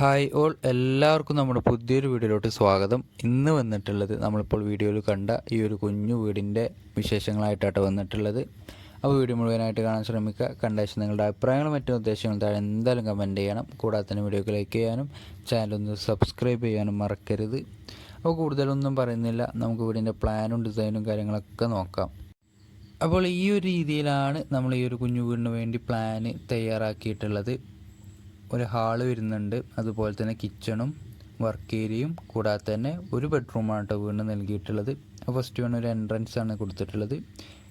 Hi all എല്ലാവർക്കും നമ്മുടെ പുതിയൊരു വീഡിയോയിലോട്ട് സ്വാഗതം. ഇന്ന് വന്നിട്ടുള്ളത് നമ്മളിപ്പോൾ വീഡിയോയിൽ കണ്ട ഈ ഒരു കുഞ്ഞു വീടിന്റെ വിശേഷങ്ങളായിട്ടാണ് വന്നിട്ടുള്ളത്. അപ്പോൾ വീഡിയോ മുഴുവനായിട്ട് കാണാൻ ശ്രമിക്കുക. കണ്ട നിങ്ങളുടെ അഭിപ്രായങ്ങളും മറ്റു നിർദ്ദേശങ്ങളും താഴെ എന്തായാലും കമന്റ് ചെയ്യണം. കൂടാതെ തന്നെ വീഡിയോക്ക് ലൈക്ക് ചെയ്യാനും ചാനലൊന്ന് സബ്സ്ക്രൈബ് ചെയ്യാനും മറക്കരുത്. അപ്പോൾ കൂടുതലൊന്നും പറയുന്നില്ല. നമുക്ക് വീടിന്റെ പ്ലാനും ഡിസൈനും കാര്യങ്ങളൊക്കെ നോക്കാം. അപ്പോൾ ഈ ഒരു രീതിയിലാണ് നമ്മൾ ഈ ഒരു കുഞ്ഞു വീടിന് വേണ്ടി പ്ലാന് തയ്യാറാക്കിയിട്ടുള്ളത്. ഒരു ഹാൾ വരുന്നുണ്ട്. അതുപോലെ തന്നെ കിച്ചണും വർക്ക് ഏരിയയും കൂടാതെ തന്നെ ഒരു ബെഡ്റൂമാണ് കേട്ടോ വീടിന് നൽകിയിട്ടുള്ളത്. ഫസ്റ്റ് വൺ ഒരു എൻട്രൻസ് ആണ് കൊടുത്തിട്ടുള്ളത്.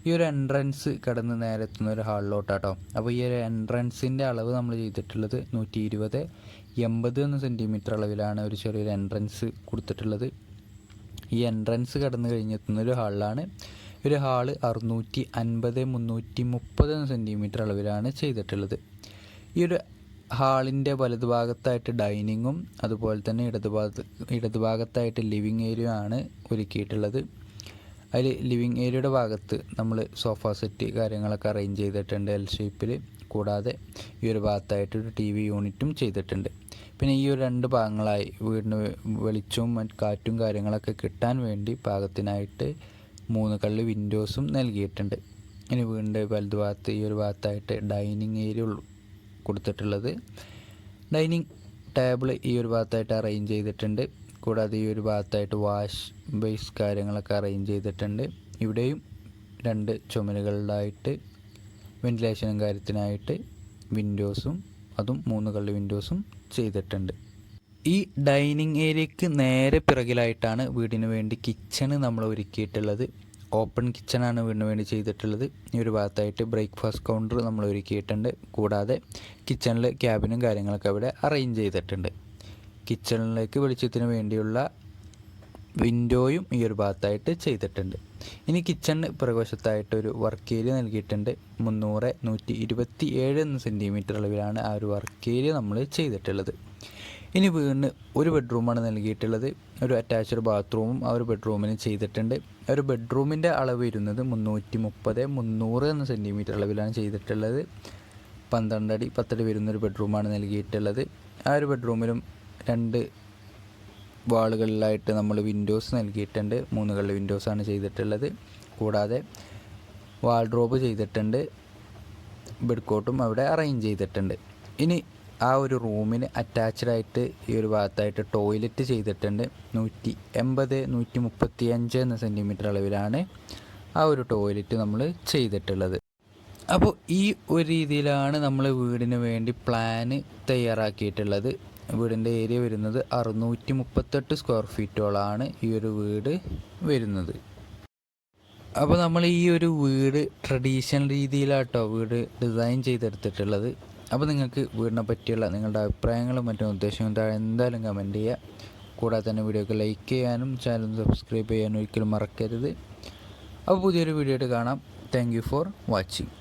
ഈ ഒരു എൻട്രൻസ് കടന്ന് നേരെ എത്തുന്ന ഒരു ഹാളിലോട്ടാട്ടോ അപ്പോൾ ഈ ഒരു എൻട്രൻസിന്റെ അളവ് നമ്മൾ ചെയ്തിട്ടുള്ളത് നൂറ്റി ഇരുപത് എൺപത് എന്ന സെന്റിമീറ്റർ അളവിലാണ് ഒരു ചെറിയൊരു എൻട്രൻസ് കൊടുത്തിട്ടുള്ളത്. ഈ എൻട്രൻസ് കടന്നു കഴിഞ്ഞെത്തുന്ന ഒരു ഹാളിലാണ്. ഒരു ഹാൾ അറുന്നൂറ്റി അൻപത് മുന്നൂറ്റി മുപ്പത് സെന്റിമീറ്റർ അളവിലാണ് ചെയ്തിട്ടുള്ളത്. ഈ ഒരു ഹാളിന്റെ വലതുഭാഗത്തായിട്ട് ഡൈനിങ്ങും അതുപോലെ തന്നെ ഇടതുഭാഗത്ത് ഇടതുഭാഗത്തായിട്ട് ലിവിങ് ഏരിയ ആണ് ഒരുക്കിയിട്ടുള്ളത്. അതിൽ ലിവിങ് ഏരിയയുടെ ഭാഗത്ത് നമ്മൾ സോഫ സെറ്റ് കാര്യങ്ങളൊക്കെ അറേഞ്ച് ചെയ്തിട്ടുണ്ട് എൽ ഷേപ്പിൽ കൂടാതെ ഈ ഒരു ഭാഗത്തായിട്ട് ഒരു ടി വി യൂണിറ്റും ചെയ്തിട്ടുണ്ട്. പിന്നെ ഈ ഒരു രണ്ട് ഭാഗങ്ങളായി വീടിന് വെളിച്ചവും കാറ്റും കാര്യങ്ങളൊക്കെ കിട്ടാൻ വേണ്ടി പാകത്തിനായിട്ട് മൂന്ന് കള്ളി വിൻഡോസും നൽകിയിട്ടുണ്ട്. ഇനി വീടിന്റെ വലതുഭാഗത്ത് ഈ ഒരു ഭാഗത്തായിട്ട് ഡൈനിങ് ഏരിയ ഉള്ളു. കൊടുത്തിട്ടുള്ളത്. ഡൈനിങ് ടേബിൾ ഈ ഒരു ഭാഗത്തായിട്ട് അറേഞ്ച് ചെയ്തിട്ടുണ്ട്. കൂടാതെ ഈ ഒരു ഭാഗത്തായിട്ട് വാഷ് ബേസ് കാര്യങ്ങളൊക്കെ അറേഞ്ച് ചെയ്തിട്ടുണ്ട്. ഇവിടെയും രണ്ട് ചുമലുകളിലായിട്ട് വെന്റിലേഷനും കാര്യത്തിനായിട്ട് വിൻഡോസും അതും മൂന്ന് കള്ളി വിൻഡോസും ചെയ്തിട്ടുണ്ട്. ഈ ഡൈനിങ് ഏരിയക്ക് നേരെ പിറകിലായിട്ടാണ് വീടിന് വേണ്ടി കിച്ചണ് നമ്മൾ ഒരുക്കിയിട്ടുള്ളത്. ഓപ്പൺ കിച്ചണാണ് വീടിന് വേണ്ടി ചെയ്തിട്ടുള്ളത്. ഈ ഒരു ഭാഗത്തായിട്ട് ബ്രേക്ക്ഫാസ്റ്റ് കൗണ്ടർ നമ്മൾ ഒരുക്കിയിട്ടുണ്ട്. കൂടാതെ കിച്ചണിൽ ക്യാബിനും കാര്യങ്ങളൊക്കെ അവിടെ അറേഞ്ച് ചെയ്തിട്ടുണ്ട്. കിച്ചണിലേക്ക് വെളിച്ചത്തിന് വേണ്ടിയുള്ള വിൻഡോയും ഈ ഒരു ഭാഗത്തായിട്ട് ചെയ്തിട്ടുണ്ട്. ഇനി കിച്ചണിന് പ്രകോശത്തായിട്ടൊരു വർക്ക് ഏരിയ നൽകിയിട്ടുണ്ട്. മുന്നൂറ് നൂറ്റി ഇരുപത്തി ഏഴ് സെന്റിമീറ്റർ അളവിലാണ് ആ ഒരു വർക്ക് ഏരിയ നമ്മൾ ചെയ്തിട്ടുള്ളത്. ഇനി വീടിന് ഒരു ബെഡ്റൂമാണ് നൽകിയിട്ടുള്ളത്. ഒരു അറ്റാച്ച്ഡ് ബാത്റൂമും ആ ഒരു ബെഡ്റൂമിന് ചെയ്തിട്ടുണ്ട്. ഒരു ബെഡ്റൂമിന്റെ അളവ് ഇരുന്നത് മുന്നൂറ്റി മുപ്പത് മുന്നൂറ് എന്ന സെന്റിമീറ്റർ അളവിലാണ് ചെയ്തിട്ടുള്ളത്. പന്ത്രണ്ട് അടി പത്തടി വരുന്നൊരു ബെഡ്റൂമാണ് നൽകിയിട്ടുള്ളത്. ആ ഒരു ബെഡ്റൂമിലും രണ്ട് വാളുകളിലായിട്ട് നമ്മൾ വിൻഡോസ് നൽകിയിട്ടുണ്ട്. മൂന്ന് കള്ളി വിൻഡോസാണ് ചെയ്തിട്ടുള്ളത്. കൂടാതെ വാൾഡ്രോബ് ചെയ്തിട്ടുണ്ട്. ബെഡ് കോട്ടും അവിടെ അറേഞ്ച് ചെയ്തിട്ടുണ്ട്. ഇനി ആ ഒരു റൂമിന് അറ്റാച്ച്ഡ് ആയിട്ട് ഈ ഒരു ഭാഗത്തായിട്ട് ടോയ്ലറ്റ് ചെയ്തിട്ടുണ്ട്. നൂറ്റി എൺപത് നൂറ്റി മുപ്പത്തി അഞ്ച് എന്ന സെന്റിമീറ്റർ അളവിലാണ് ആ ഒരു ടോയ്ലറ്റ് നമ്മൾ ചെയ്തിട്ടുള്ളത്. അപ്പോൾ ഈ ഒരു രീതിയിലാണ് നമ്മൾ വീടിന് വേണ്ടി പ്ലാന് തയ്യാറാക്കിയിട്ടുള്ളത്. വീടിന്റെ ഏരിയ വരുന്നത് അറുന്നൂറ്റി മുപ്പത്തെട്ട് സ്ക്വയർ ഫീറ്റോളാണ് ഈ ഒരു വീട് വരുന്നത്. അപ്പോൾ നമ്മൾ ഈ ഒരു വീട് ട്രഡീഷണൽ രീതിയിലാട്ടോ വീട് ഡിസൈൻ ചെയ്തെടുത്തിട്ടുള്ളത്. അപ്പോൾ നിങ്ങൾക്ക് വീടിനെ പറ്റിയുള്ള നിങ്ങളുടെ അഭിപ്രായങ്ങളും മറ്റും ഉദ്ദേശവും താഴെ എന്തായാലും കമന്റ് ചെയ്യുക. കൂടാതെ തന്നെ വീഡിയോക്ക് ലൈക്ക് ചെയ്യാനും ചാനൽ സബ്സ്ക്രൈബ് ചെയ്യാനും ഒരിക്കലും മറക്കരുത്. അപ്പോൾ പുതിയൊരു വീഡിയോ ആയിട്ട് കാണാം. Thank for watching